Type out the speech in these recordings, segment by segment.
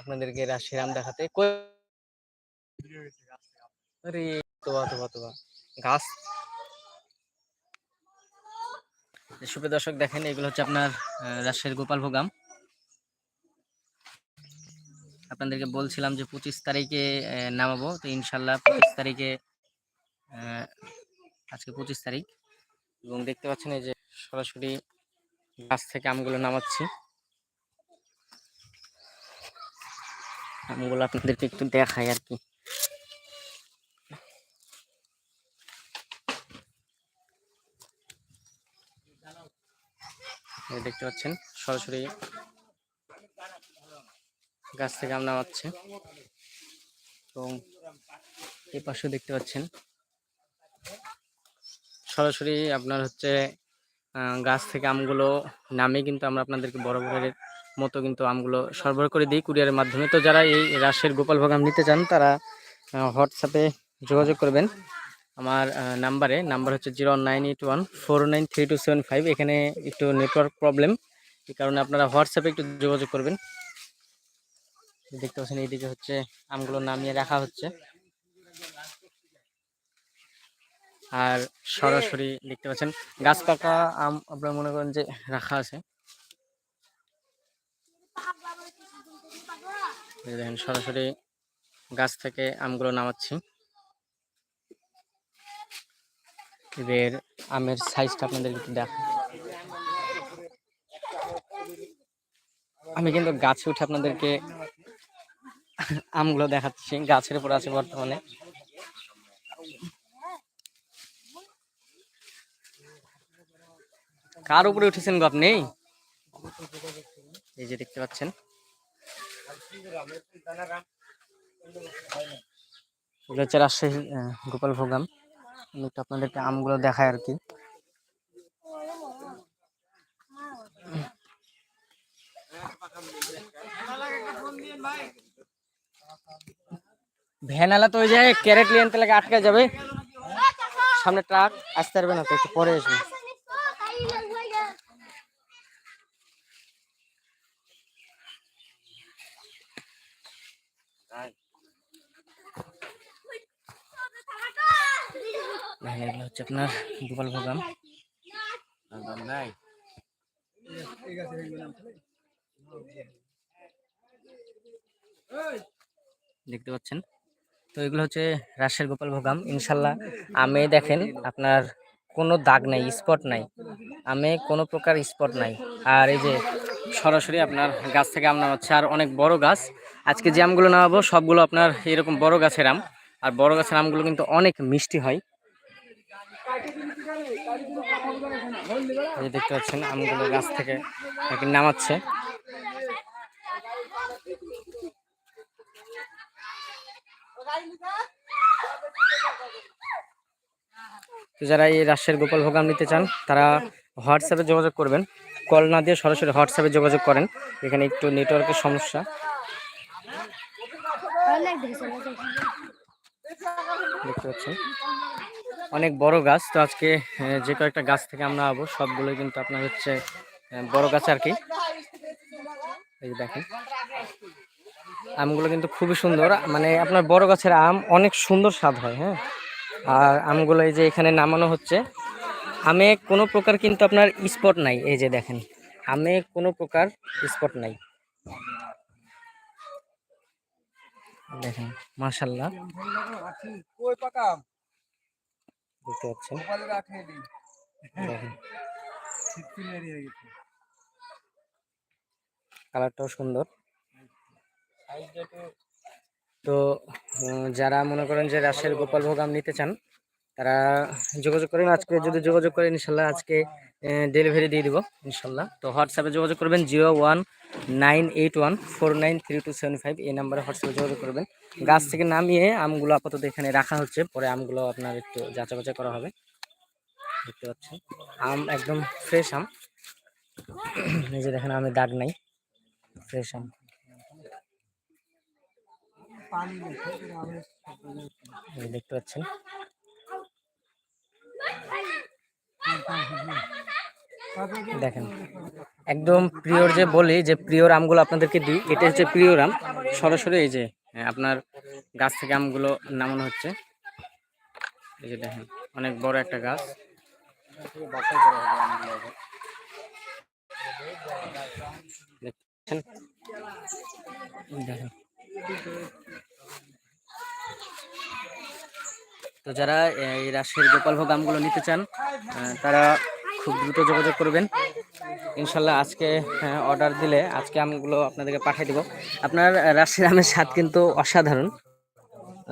আপনাদেরকে রাশিয়ার আম দেখাতে আরে দর্শক, দেখেন, এগুলো হচ্ছে আপনার রাজশাহীর গোপালভোগ আম আপনাদেরকে বলছিলাম যে পঁচিশ তারিখে নামাবো। তো ইনশাল্লাহ পঁচিশ তারিখে আজকে পঁচিশ তারিখ। এবং দেখতে পাচ্ছেন এই যে সরাসরি গাছ থেকে আমগুলো নামাচ্ছি। আমগুলো আপনাদেরকে একটু দেখাই আর কি। দেখতে পাচ্ছেন, সরাসরি গাছ থেকে আম নামাচ্ছে। এবং এই পাশেও দেখতে পাচ্ছেন, সরাসরি আপনার হচ্ছে গাছ থেকে আমগুলো নামে কিন্তু আমরা আপনাদেরকে বড় বড়ের মতো কিন্তু আমগুলো সরবরাহ করে দিই কুরিয়ারের মাধ্যমে। তো যারা এই রাজশাহীর গোপালভোগ আম নিতে চান, তারা হোয়াটসঅ্যাপে যোগাযোগ করবেন। আমার নাম্বারে, নাম্বার হচ্ছে zero nine eight one four nine three two seven five. এখানে একটু নেটওয়ার্ক প্রবলেম, এই কারণে আপনারা হোয়াটসঅ্যাপে একটু যোগাযোগ করবেন। দেখতে পাচ্ছেন, এইদিকে হচ্ছে আমগুলো নামিয়ে রাখা হচ্ছে। আর সরাসরি দেখতে পাচ্ছেন, গাছ পাকা আম আপনারা মনে করেন যে রাখা আছে এই যে দেখেন, সরাসরি গাছ থেকে আমগুলো নামাচ্ছি। এদের আমের সাইজটা আপনাদের একটু দেখা আমি কিন্তু গাছে উঠে আপনাদেরকে আমগুলো দেখাচ্ছি। গাছের উপর আছে বর্তমানে। কার উপরে উঠেছেন গো আপনি? এই যে দেখতে পাচ্ছেন। এগুলো হচ্ছে রাজশাহী আহ, গোপাল ভোগাম আমি একটু আপনাদেরকে আমগুলো দেখায় আর কি। ভ্যান আলা তো ওই যে ক্যারেট আনতে লাগে আটকে যাবে। সামনে ট্রাক আসতে পারবে না তো একটু পরে আসবে। দেখেন এগুলো হচ্ছে আপনার গোপাল ভোগাম দেখতে পাচ্ছেন? তো এগুলো হচ্ছে রাজশাহীর গোপাল ভোগাম। ইনশাল্লাহ আমে দেখেন আপনার কোনো দাগ নাই স্পট নাই। আমে কোনো প্রকার স্পট নাই। আর এই যে সরাসরি আপনার গাছ থেকে আম নামাচ্ছে আর অনেক বড় গাছ। আজকে যে আমগুলো নামাবো, সবগুলো আপনার এরকম বড় গাছের আম। আর বড় গাছের আমগুলো কিন্তু অনেক মিষ্টি হয়। দেখতে পাচ্ছেন, আমগুলো গাছ থেকে নামাচ্ছে। যারা এই রাজশাহীর গোপাল ভোগ আম নিতে চান, তারা হোয়াটসঅ্যাপে যোগাযোগ করবেন। কল না দিয়ে সরাসরি হোয়াটসঅ্যাপে যোগাযোগ করেন। এখানে একটু নেটওয়ার্কের সমস্যা। দেখতে অনেক বড় গাছ। তো আজকে যে কয়েকটা গাছ থেকে আমরা আবো, সবগুলোই কিন্তু আপনার হচ্ছে বড় গাছ আর কি। দেখেন। আমগুলো কিন্তু খুবই সুন্দর। মানে আপনার বড় গাছের আম অনেক সুন্দর স্বাদ হয় হ্যাঁ? আর আমগুলো এই যে এখানে নামানো হচ্ছে। আমে কোনো প্রকার কিন্তু আপনার স্পট নাই। এই যে দেখেন, আমে কোনো প্রকার স্পট নাই। দেখেন মাশাল্লাহ দেখতে পাচ্ছেন? কালারটাও সুন্দর। তো যারা মনে করেন যে রাজশাহীর গোপাল ভোগ আম নিতে চান তারা যোগাযোগ করেন আজকে যদি যোগাযোগ করেন, ইনশাল্লাহ আজকে ডেলিভারি দিয়ে দিব, ইনশাল্লাহ। তো হোয়াটসঅ্যাপে যোগাযোগ করবেন, zero one nine eight one four nine three two seven five, এই নাম্বারে হোয়াটসঅ্যাপে যোগাযোগ করবেন। গাছ থেকে নামিয়ে আমগুলো আপাতত এখানে রাখা হচ্ছে, পরে আমগুলো আপনার একটু যাচা বাচা করা হবে। দেখতে পাচ্ছেন, আম একদম ফ্রেশ আম। এই যে দেখেন, আমের দাগ নাই ফ্রেশ আম। আমি দেখতে পাচ্ছেন দেখেন, একদম প্রিয়র যে বলি, যে প্রিয়র আমগুলো আপনাদেরকে দিই, এটা হচ্ছে প্রিয়র আম। সরাসরি এই যে আপনার গাছ থেকে আমগুলো নামানো হচ্ছে। এই যে দেখেন, অনেক বড় একটা গাছ। দেখেন। তো যারা এই রাজশাহীর গোপালভোগ আমগুলো নিতে চান তারা খুব দ্রুত যোগাযোগ করবেন। ইনশাল্লাহ আজকে অর্ডার দিলে আজকে আমগুলো আপনাদেরকে পাঠিয়ে দেবো। আপনার রাজশাহী আমের স্বাদ কিন্তু অসাধারণ।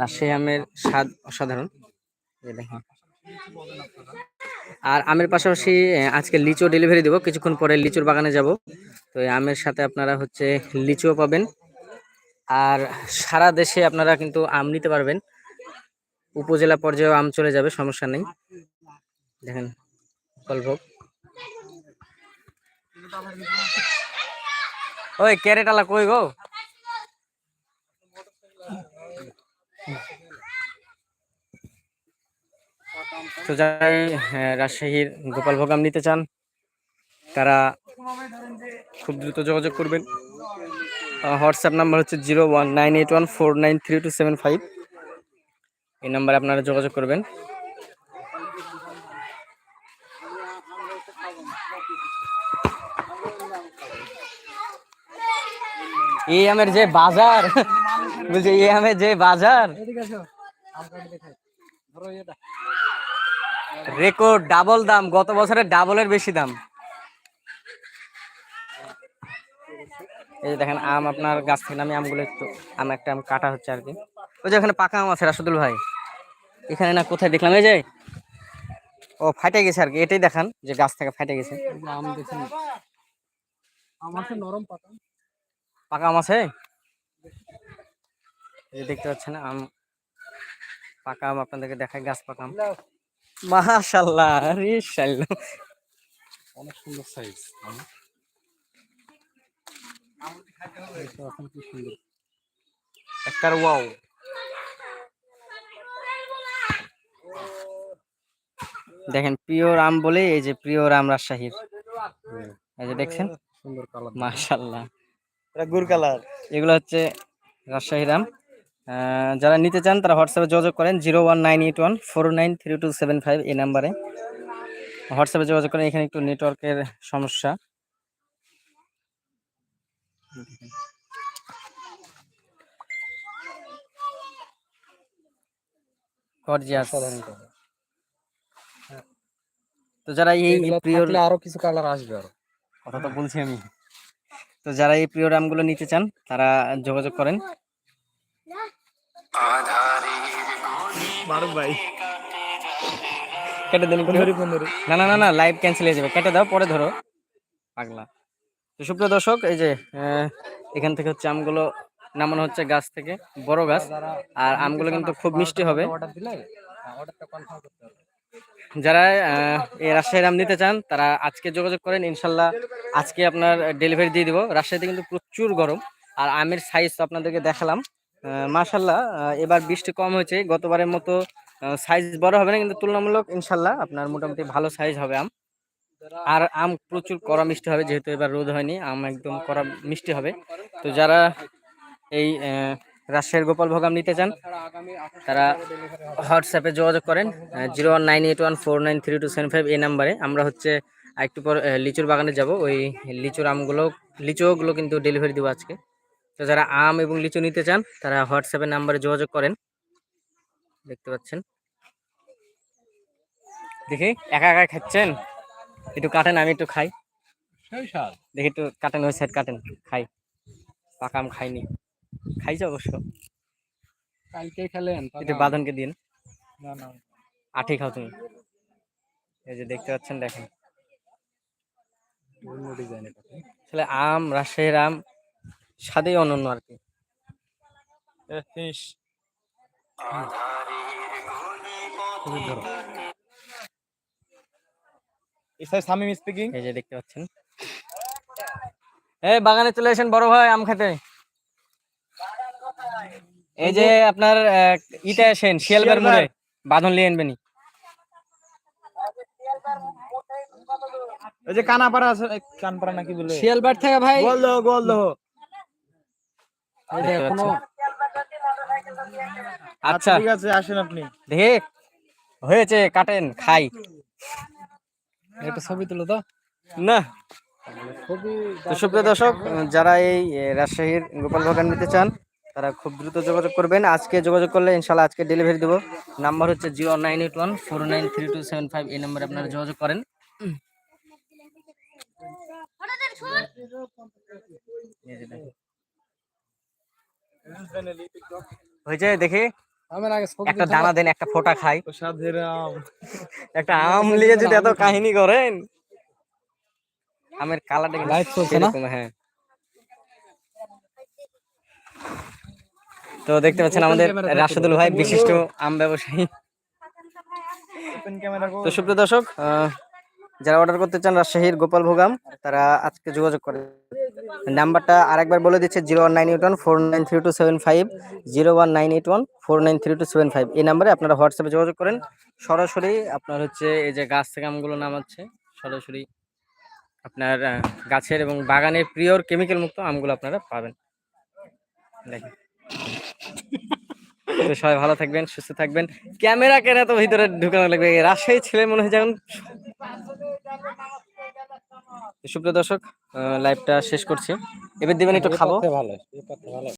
রাজশাহী আমের স্বাদ অসাধারণ। আর আমের পাশাপাশি আজকে লিচু ডেলিভারি দেবো। কিছুক্ষণ পরে লিচুর বাগানে যাব। তো এই আমের সাথে আপনারা হচ্ছে লিচুও পাবেন। আর সারা দেশে আপনারা কিন্তু আম নিতে পারবেন। উপজেলা পর্যায়েও আম চলে যাবে সমস্যা নেই। দেখেন ফলভোগ ওই ক্যারেটালা কই গো? তো যাই হ্যাঁ, রাজশাহীর গোপালভোগ আম নিতে চান তারা খুব দ্রুত যোগাযোগ করবেন। হোয়াটসঅ্যাপ নাম্বার হচ্ছে zero one nine eight one four nine three two seven five. এই নাম্বারে আপনারা যোগাযোগ করবেন। এই আমের যে বাজার বলছি এই আমের যে বাজার। রেকর্ড ডাবল দাম গত বছরের ডাবলের বেশি দাম। এই যে দেখেন আম আপনার গাছ থেকে আমি আমগুলো একটু আম একটা আম কাটা হচ্ছে আর কি। ওই যে ওখানে পাকা আম আছে রাশিদুল ভাই। এখানে না কোথায় দেখলাম? এই যে। ও ফাটে গেছে আর কি। এটাই দেখান যে গাছ থেকে ফাটে গেছে। আম দেখুন আম আছে নরম পাতা। পাকা আম আছে? এই দেখতে পাচ্ছেন আম। পাকা আম আপনাদেরকে দেখায় গাছ পাকা আম। মাশাল্লাহ আরে শাল্লাহ অনেক সুন্দর সাইজ একটার ওয়াও দেখেন পিওর আম বলে এই যে পিওর আম রাজশাহীর। এই যে দেখছেন? সুন্দর কালার মাশাল্লাহ এটা গুড় কালার এগুলো হচ্ছে রাজশাহীর আম যারা নিতে চান তারা হোয়াটসঅ্যাপে যোগাযোগ করেন zero one nine eight one four nine three two seven five এই নাম্বারে। হোয়াটসঅ্যাপে যোগাযোগ করেন এখানে একটু নেটওয়ার্কের সমস্যা। গর্জিয়াস। তো যারা এই এইগুলো প্রিয় আরও কিছু কালার আসবে আরও। কথা তো বলছি আমি। তো যারা এই প্রিয় রামগুলো নিতে চান তারা যোগাযোগ করেন। ভাই। কেটে দিন না না না না লাইভ ক্যান্সেল হয়ে যাবে। কেটে দাও পরে ধরো। পাগলা। তো সুপ্রিয় দর্শক এই যে এখান থেকে হচ্ছে আমগুলো নামানো হচ্ছে গাছ থেকে বড় গাছ। আর আমগুলো কিন্তু খুব মিষ্টি হবে। অর্ডার দিলে? অর্ডারটা কনফার্ম করতে হবে। যারা এই রাজশাহীর আম নিতে চান, তারা আজকে যোগাযোগ করেন, ইনশাল্লাহ আজকে আপনার ডেলিভারি দিয়ে দিব। রাজশাহীতে কিন্তু প্রচুর গরম, আর আমের সাইজ তো আপনাদেরকে দেখালাম। মাশাল্লাহ এবার বৃষ্টি কম হয়েছে, গতবারের মতো সাইজ বড় হবে না, কিন্তু তুলনামূলক ইনশাল্লাহ আপনার মোটামুটি ভালো সাইজ হবে আম। আর আম প্রচুর কড়া মিষ্টি হবে, যেহেতু এবার রোদ হয়নি, আম একদম কড়া মিষ্টি হবে। তো যারা এই রাজশাহীর গোপাল ভোগ আম নিতে চান তারা হোয়াটসঅ্যাপে যোগাযোগ করেন zero one nine eight one four nine three two seven five এই নাম্বারে। আমরা হচ্ছে একটু পর লিচুর বাগানে যাব ওই লিচুর আমগুলো লিচুগুলো কিন্তু ডেলিভারি দেবো আজকে। তো যারা আম এবং লিচু নিতে চান তারা হোয়াটসঅ্যাপের নাম্বারে যোগাযোগ করেন। দেখতে পাচ্ছেন। দেখি একা একা খাচ্ছেন? একটু কাটেন আমি একটু খাই। দেখি একটু কাটেন ওই সাইড কাটেন খাই। পাকা আম খাইনি। খাইছে অবশ্য। কালকে খেলেন একটু বাঁধনকে দিন। না না। আঠি খাও তুমি। এই যে দেখতে পাচ্ছেন দেখেন। অন্য ডিজাইন এটা আসলে আম রাজশাহীর আম স্বাদেই অনন্য আর কি। স্পিকিং এই যে দেখতে পাচ্ছেন। এই বাগানে চলে আসেন বড় ভাই আম খেতে। এই যে আপনার ইতে আসেন শিয়ালবার মোড়ে বাঁধন নিয়ে আনবেনি ওই যে কানাপাড়া আছে এই কানপাড়া নাকি বলে? শিয়ালবাট থেকে ভাই। গোল দাও গোল দাও এই যে দেখতে আচ্ছা। ঠিক আছে আসেন আপনি। দেখে হয়েছে কাটেন খাই। একটা ছবি তুলো তো। না। ছবি তো সুপ্রিয় দর্শক যারা এই রাজশাহীর গোপাল বাগান নিতে চান তারা খুব দ্রুত যোগাযোগ করবেন। আজকে যোগাযোগ করলে ইনশাল্লাহ আজকে ডেলিভারি দেবো। নাম্বার হচ্ছে zero nine eight one four nine three two seven five এই নাম্বারে আপনারা যোগাযোগ করেন। হয়েছে? দেখি। একটা দানা দেন। একটা ফোঁটা খাই। একটা আম নিয়ে যদি এত কাহিনী করেন। আমের কালারটা চলছে না? হ্যাঁ। তো দেখতে পাচ্ছেন আমাদের রাশেদুল ভাই বিশিষ্ট আম ব্যবসায়ী। তো সুপ্রিয় দর্শক যারা অর্ডার করতে চান রাজশাহীর গোপাল ভোগাম তারা আজকে যোগাযোগ করে। নাম্বারটা আরেকবার বলে দিচ্ছে zero one nine eight one four nine three two seven five zero one nine eight one four nine three two seven five. এই নাম্বারে আপনারা হোয়াটসঅ্যাপে যোগাযোগ করেন। সরাসরি আপনার হচ্ছে এই যে গাছ থেকে আমগুলো নামাচ্ছে সরাসরি আপনার গাছের এবং বাগানের প্রিয়র কেমিক্যাল মুক্ত আমগুলো আপনারা পাবেন। দেখেন। তো সবাই ভালো থাকবেন সুস্থ থাকবেন। ক্যামেরা কেন তো ভিতরে ঢুকানো লাগবে? রাজশাহী ছেলে মনে হয় যেমন সুপ্রিয় দর্শক লাইভটা শেষ করছি। এবার দেবেন একটু খাব। ভালো ভালো।